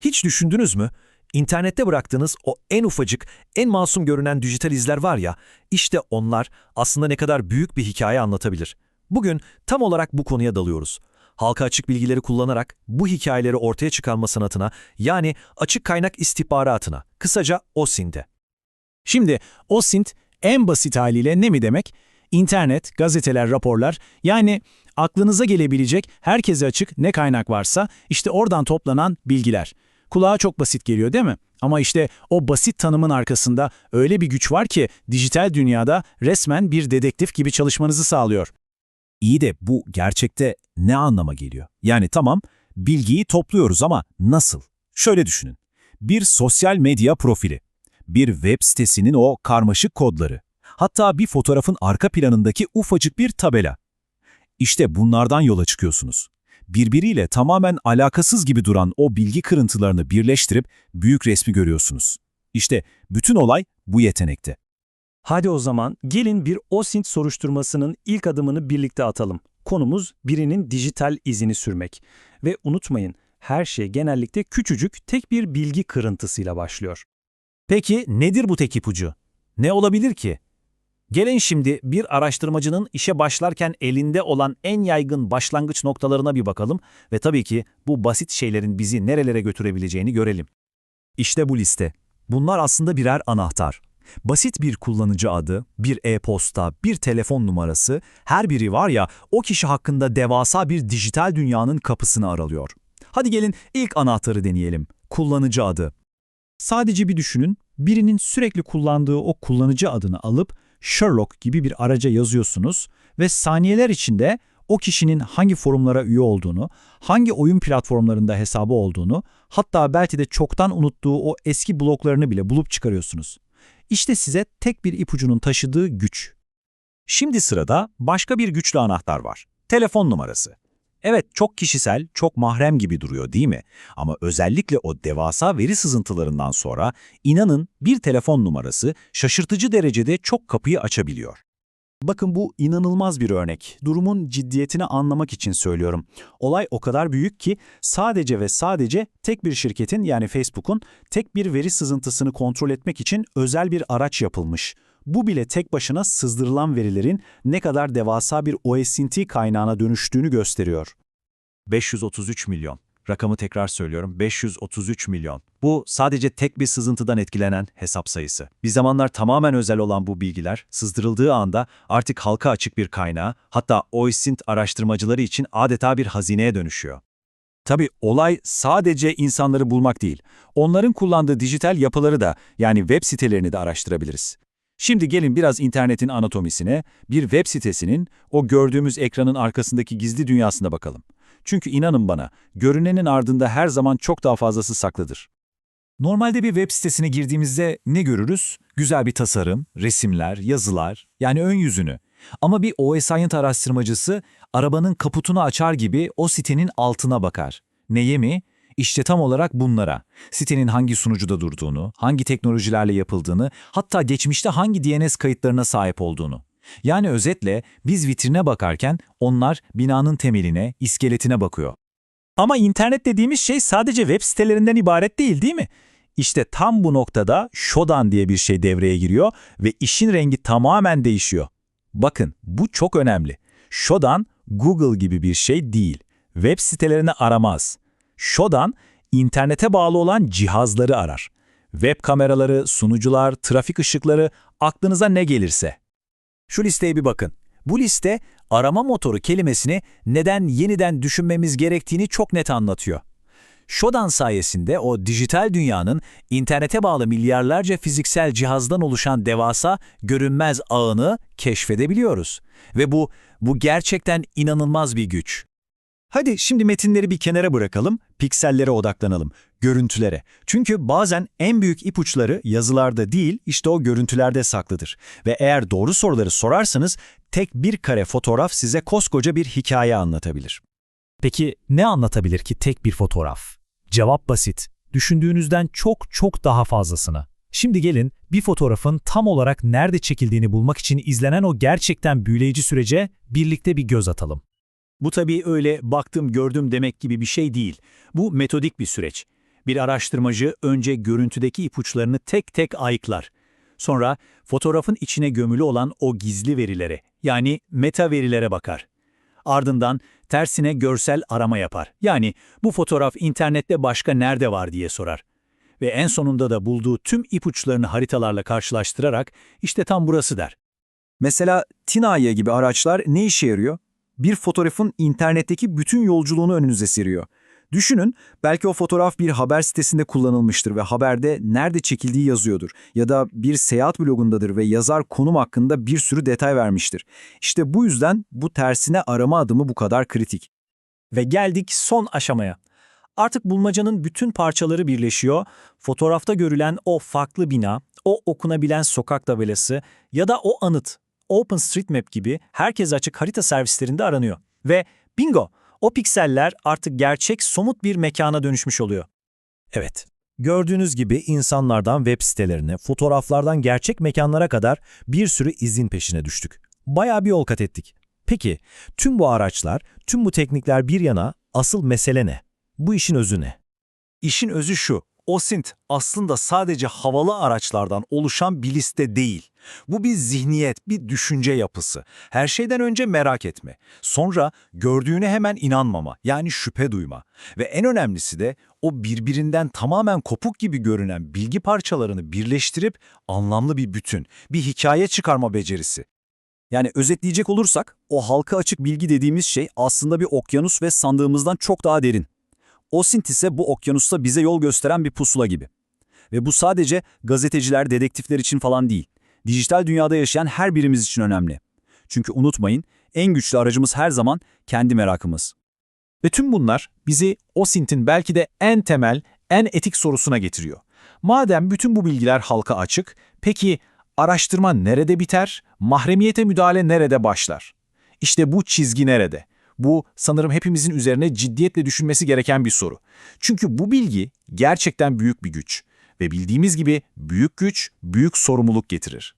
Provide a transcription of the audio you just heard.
Hiç düşündünüz mü? İnternette bıraktığınız o en ufacık, en masum görünen dijital izler var ya, işte onlar aslında ne kadar büyük bir hikaye anlatabilir. Bugün tam olarak bu konuya dalıyoruz. Halka açık bilgileri kullanarak bu hikayeleri ortaya çıkarma sanatına, yani açık kaynak istihbaratına, kısaca OSINT'e. Şimdi OSINT en basit haliyle ne mi demek? İnternet, gazeteler, raporlar yani aklınıza gelebilecek herkese açık ne kaynak varsa işte oradan toplanan bilgiler. Kulağa çok basit geliyor değil mi? Ama işte o basit tanımın arkasında öyle bir güç var ki dijital dünyada resmen bir dedektif gibi çalışmanızı sağlıyor. İyi de bu gerçekte ne anlama geliyor? Yani tamam, bilgiyi topluyoruz ama nasıl? Şöyle düşünün. Bir sosyal medya profili, bir web sitesinin o karmaşık kodları, hatta bir fotoğrafın arka planındaki ufacık bir tabela. İşte bunlardan yola çıkıyorsunuz. Birbiriyle tamamen alakasız gibi duran o bilgi kırıntılarını birleştirip büyük resmi görüyorsunuz. İşte bütün olay bu yetenekte. Hadi o zaman gelin bir OSINT soruşturmasının ilk adımını birlikte atalım. Konumuz birinin dijital izini sürmek. Ve unutmayın, her şey genellikle küçücük tek bir bilgi kırıntısıyla başlıyor. Peki nedir bu tek ipucu? Ne olabilir ki? Gelin şimdi bir araştırmacının işe başlarken elinde olan en yaygın başlangıç noktalarına bir bakalım ve tabii ki bu basit şeylerin bizi nerelere götürebileceğini görelim. İşte bu liste. Bunlar aslında birer anahtar. Basit bir kullanıcı adı, bir e-posta, bir telefon numarası, her biri var ya o kişi hakkında devasa bir dijital dünyanın kapısını aralıyor. Hadi gelin ilk anahtarı deneyelim. Kullanıcı adı. Sadece bir düşünün, birinin sürekli kullandığı o kullanıcı adını alıp Sherlock gibi bir araca yazıyorsunuz ve saniyeler içinde o kişinin hangi forumlara üye olduğunu, hangi oyun platformlarında hesabı olduğunu, hatta belki de çoktan unuttuğu o eski bloklarını bile bulup çıkarıyorsunuz. İşte size tek bir ipucunun taşıdığı güç. Şimdi sırada başka bir güçlü anahtar var. Telefon numarası. Evet çok kişisel, çok mahrem gibi duruyor değil mi? Ama özellikle o devasa veri sızıntılarından sonra inanın bir telefon numarası şaşırtıcı derecede çok kapıyı açabiliyor. Bakın bu inanılmaz bir örnek. Durumun ciddiyetini anlamak için söylüyorum. Olay o kadar büyük ki sadece ve sadece tek bir şirketin yani Facebook'un tek bir veri sızıntısını kontrol etmek için özel bir araç yapılmış. Bu bile tek başına sızdırılan verilerin ne kadar devasa bir OSNT kaynağına dönüştüğünü gösteriyor. 533 milyon. Rakamı tekrar söylüyorum 533 milyon. Bu sadece tek bir sızıntıdan etkilenen hesap sayısı. Bir zamanlar tamamen özel olan bu bilgiler sızdırıldığı anda artık halka açık bir kaynağı hatta OSINT araştırmacıları için adeta bir hazineye dönüşüyor. Tabii olay sadece insanları bulmak değil. Onların kullandığı dijital yapıları da yani web sitelerini de araştırabiliriz. Şimdi gelin biraz internetin anatomisine, bir web sitesinin o gördüğümüz ekranın arkasındaki gizli dünyasına bakalım. Çünkü inanın bana, görünenin ardında her zaman çok daha fazlası saklıdır. Normalde bir web sitesine girdiğimizde ne görürüz? Güzel bir tasarım, resimler, yazılar, yani ön yüzünü. Ama bir OSINT araştırmacısı arabanın kaputunu açar gibi o sitenin altına bakar. Neye mi? İşte tam olarak bunlara. Sitenin hangi sunucuda durduğunu, hangi teknolojilerle yapıldığını, hatta geçmişte hangi DNS kayıtlarına sahip olduğunu. Yani özetle biz vitrine bakarken onlar binanın temeline, iskeletine bakıyor. Ama internet dediğimiz şey sadece web sitelerinden ibaret değil değil mi? İşte tam bu noktada Shodan diye bir şey devreye giriyor ve işin rengi tamamen değişiyor. Bakın bu çok önemli. Shodan Google gibi bir şey değil. Web sitelerini aramaz. Shodan internete bağlı olan cihazları arar. Web kameraları, sunucular, trafik ışıkları, aklınıza ne gelirse. Şu listeye bir bakın. Bu liste arama motoru kelimesini neden yeniden düşünmemiz gerektiğini çok net anlatıyor. Shodan sayesinde o dijital dünyanın internete bağlı milyarlarca fiziksel cihazdan oluşan devasa, görünmez ağını keşfedebiliyoruz. Ve bu, bu gerçekten inanılmaz bir güç. Hadi şimdi metinleri bir kenara bırakalım, piksellere odaklanalım, görüntülere. Çünkü bazen en büyük ipuçları yazılarda değil, işte o görüntülerde saklıdır. Ve eğer doğru soruları sorarsanız, tek bir kare fotoğraf size koskoca bir hikaye anlatabilir. Peki ne anlatabilir ki tek bir fotoğraf? Cevap basit. Düşündüğünüzden çok çok daha fazlasını. Şimdi gelin bir fotoğrafın tam olarak nerede çekildiğini bulmak için izlenen o gerçekten büyüleyici sürece birlikte bir göz atalım. Bu tabii öyle baktım gördüm demek gibi bir şey değil. Bu metodik bir süreç. Bir araştırmacı önce görüntüdeki ipuçlarını tek tek ayıklar. Sonra fotoğrafın içine gömülü olan o gizli verilere, yani meta verilere bakar. Ardından tersine görsel arama yapar. Yani bu fotoğraf internette başka nerede var diye sorar. Ve en sonunda da bulduğu tüm ipuçlarını haritalarla karşılaştırarak işte tam burası der. Mesela Tinaya gibi araçlar ne işe yarıyor? Bir fotoğrafın internetteki bütün yolculuğunu önünüze seriyor. Düşünün, belki o fotoğraf bir haber sitesinde kullanılmıştır ve haberde nerede çekildiği yazıyordur. Ya da bir seyahat blogundadır ve yazar konum hakkında bir sürü detay vermiştir. İşte bu yüzden bu tersine arama adımı bu kadar kritik. Ve geldik son aşamaya. Artık bulmacanın bütün parçaları birleşiyor. Fotoğrafta görülen o farklı bina, o okunabilen sokak tabelası ya da o anıt, OpenStreetMap gibi herkes açık harita servislerinde aranıyor. Ve bingo! O pikseller artık gerçek somut bir mekana dönüşmüş oluyor. Evet. Gördüğünüz gibi insanlardan web sitelerine, fotoğraflardan gerçek mekanlara kadar bir sürü izin peşine düştük. Bayağı bir yol kat ettik. Peki, tüm bu araçlar, tüm bu teknikler bir yana asıl mesele ne? Bu işin özü ne? İşin özü şu, OSINT aslında sadece havalı araçlardan oluşan bir liste değil. Bu bir zihniyet, bir düşünce yapısı. Her şeyden önce merak etme. Sonra gördüğüne hemen inanmama, yani şüphe duyma. Ve en önemlisi de o birbirinden tamamen kopuk gibi görünen bilgi parçalarını birleştirip anlamlı bir bütün, bir hikaye çıkarma becerisi. Yani özetleyecek olursak, o halka açık bilgi dediğimiz şey aslında bir okyanus ve sandığımızdan çok daha derin. OSINT ise bu okyanusta bize yol gösteren bir pusula gibi. Ve bu sadece gazeteciler, dedektifler için falan değil. Dijital dünyada yaşayan her birimiz için önemli. Çünkü unutmayın, en güçlü aracımız her zaman kendi merakımız. Ve tüm bunlar bizi OSINT'in belki de en temel, en etik sorusuna getiriyor. Madem bütün bu bilgiler halka açık, peki araştırma nerede biter, mahremiyete müdahale nerede başlar? İşte bu çizgi nerede? Bu sanırım hepimizin üzerine ciddiyetle düşünmesi gereken bir soru. Çünkü bu bilgi gerçekten büyük bir güç ve bildiğimiz gibi büyük güç büyük sorumluluk getirir.